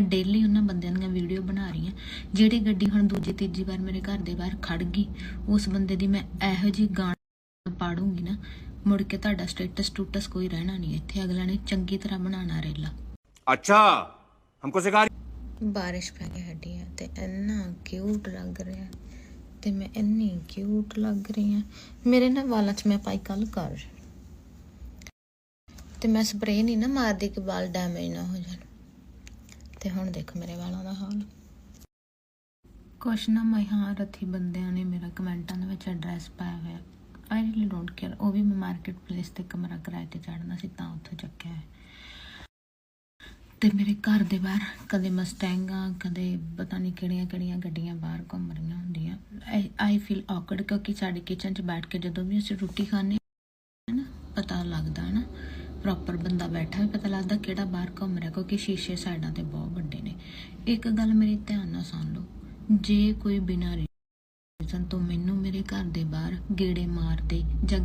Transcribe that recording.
ਮੈਂ ਡੇਲੀ ਉਹਨਾਂ ਬੰਦਿਆਂ ਦੀਆਂ ਵੀਡੀਓ ਬਣਾ ਰਹੀ ਹਾਂ। ਜਿਹੜੀ ਗੱਡੀ ਹੁਣ ਦੂਜੀ ਤੀਜੀ ਵਾਰ ਮੇਰੇ ਘਰ ਦੇ ਬਾਹਰ ਖੜ ਗਈ ਉਸ ਬੰਦੇ ਦੀ ਮੈਂ ਇਹੋ ਜੀ ਗਾਣਾ ਪਾੜੂੰਗੀ ਨਾ ਮੁੜ ਕੇ ਤੁਹਾਡਾ ਸਟੇਟਸ ਸਟੂਟਸ ਕੋਈ ਰਹਿਣਾ ਨਹੀਂ ਇੱਥੇ। ਅਗਲਾ ਨੇ ਚੰਗੀ ਤਰ੍ਹਾਂ ਬਣਾਣਾ ਰੇਲਾ। ਅੱਛਾ ਹਮਕੋ ਸਿਖਾ ਬਾਰਿਸ਼ ਪੈ ਕੇ ਹਟੀ ਹੈ ਤੇ ਇੰਨਾ ਕਿਊਟ ਲੱਗ ਰਿਹਾ। ਤੇ ਮੈਂ ਇੰਨੀ ਕਿਊਟ ਲੱਗ ਰਹੀ ਹਾਂ ਮੇਰੇ ਨਾ ਵਾਲਾਂ 'ਚ ਮੈਂ ਪਾਈ ਕੱਲ ਕਰ ਤੇ ਮੈਂ ਸਪਰੇ ਨਹੀਂ ਨਾ ਮਾਰਦੀ ਕਿ ਵਾਲ ਡੈਮੇਜ ਨਾ ਹੋ ਜਾਣ। ਤੇ ਹੁਣ ਦੇਖੋ ਮੇਰੇ ਵਾਲਾਂ ਦਾ ਹਾਲ। ਕੁਛ ਨਾ ਮਹਾਰਥੀ ਬੰਦਿਆਂ ਨੇ ਮੇਰਾ ਕਮੈਂਟਾਂ ਦੇ ਵਿੱਚ ਐਡਰੈਸ ਪਾਇਆ ਹੋਇਆ। ਆਈ ਰੀਲੀ ਡੋਂਟ ਕੇਅਰ ਉਹ ਵੀ ਮੈਂ ਮਾਰਕੀਟ ਪਲੇਸ ਤੇ ਕਮਰਾ ਕਿਰਾਏ ਤੇ ਚੜਨਾ ਸੀ, ਤਾਂ ਉੱਥੇ ਚੱਕਿਆ ਹੈ। ਤੇ ਮੇਰੇ ਘਰ ਦੇ ਬਾਹਰ ਕਦੇ ਮਸਟੈਂਗਾਂ ਕਦੇ ਪਤਾ ਨਹੀਂ ਕਿਹੜੀਆਂ ਕਿਹੜੀਆਂ ਗੱਡੀਆਂ ਬਾਹਰ ਘੁੰਮ ਰਹੀਆਂ ਹੁੰਦੀਆਂ। ਆਈ ਫੀਲ ਔਕਵਰਡ ਕਿਉਂਕਿ ਸਾਡੇ ਕਿਚਨ 'ਚ ਬੈਠ ਕੇ ਜਦੋਂ ਵੀ ਅਸੀਂ ਰੋਟੀ ਖਾਂਦੇ ਨਾ, ਪਤਾ ਲੱਗਦਾ ਨਾ। ਪ੍ਰੋਪਰ ਬੰਦਾ ਬੈਠਾ ਵੀ ਪਤਾ ਲੱਗਦਾ ਕਿਹੜਾ ਬਾਹਰ ਘੁੰਮ ਰਿਹਾ, ਕਿਉਂਕਿ ਸ਼ੀਸ਼ੇ ਸਾਈਡਾਂ ਤੇ ਬਹੁਤ ਇੱਕ ਗੱਲ ਮੇਰੀ ਧਿਆਨ ਨਾਲ ਸੁਣ ਲਓ। ਜੇ ਕੋਈ ਬਿਨਾਂ ਰੀਜ਼ਨ ਤੋਂ ਮੈਨੂੰ ਮੇਰੇ ਘਰ ਦੇ ਬਾਹਰ ਗੇੜੇ ਮਾਰਦੇ ਜਾਂ